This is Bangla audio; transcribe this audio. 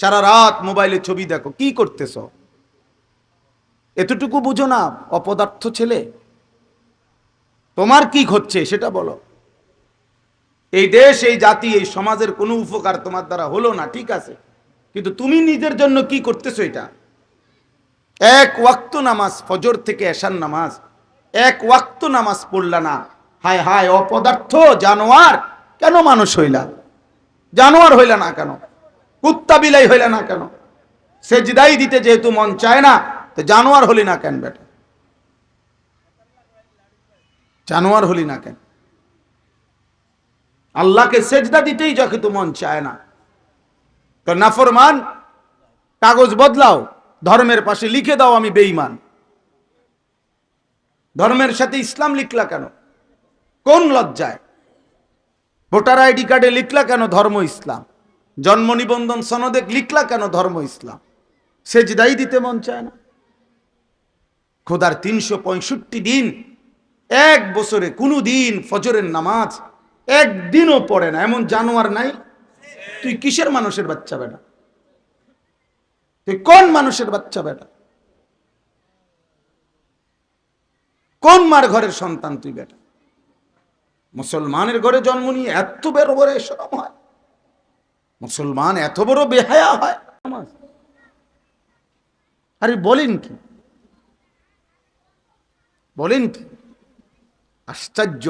সারা রাত মোবাইলে ছবি দেখো, কি করতেছ? এতটুকু বুঝো না, অপদার্থ ছেলে। তোমার কি ঘটছে সেটা বলো। এই দেশ, এই জাতি, এই সমাজের কোনো উপকার তোমার দ্বারা হলো না, ঠিক আছে। কিন্তু তুমি নিজের জন্য কি করতেছো এটা? এক ওয়াক্ত নামাজ, ফজর থেকে এশান নামাজ। এক ওয়াক্ত নামাজ পড়লা না। হায় হায়, অপদার্থ জানোয়ার। কেন মানুষ হইলা? জানোয়ার হইলা না কেন? কুত্তা বিলাই হইলা না কেন? সেজদাই দিতে যেহেতু মন চায় না, তো জানোয়ার হলি না কেন বেটা? জানোয়ার হলি না কেন? আল্লাহকে সেজদা দিতেই যখন তো মন চায় না। তো নাফরমান, কাগজ বদলাও, ধর্মের পাশে লিখে দাও, আমি বেঈমান। ধর্মের সাথে ইসলাম লিখলা কেন? কোন লজ্জায়? ভোটার আইডি কার্ডে লিখলা কেন ধর্ম ইসলাম? জন্ম নিবন্ধন সনদে লিখলা কেন ধর্ম ইসলাম? সেজদাই দিতে মন চায় না। খোদার তিনশো পঁয়ষট্টি দিন, এক বছরে কোনো দিন ফজরের নামাজ একদিনও পড়ে না, এমন জানোয়ার নাই? তুই কিসের মানুষের বাচ্চা বেটা? তুই কোন মানুষের বাচ্চা বেটা? কোন মার ঘরের সন্তান তুই বেটা? মুসলমানের ঘরে জন্ম নিয়ে এত বড় এসরম হয়। মুসলমান এত বড় বেহায়া হয়। নামাজ। আরে বলেন কি? বলেন কি? আশ্চর্য।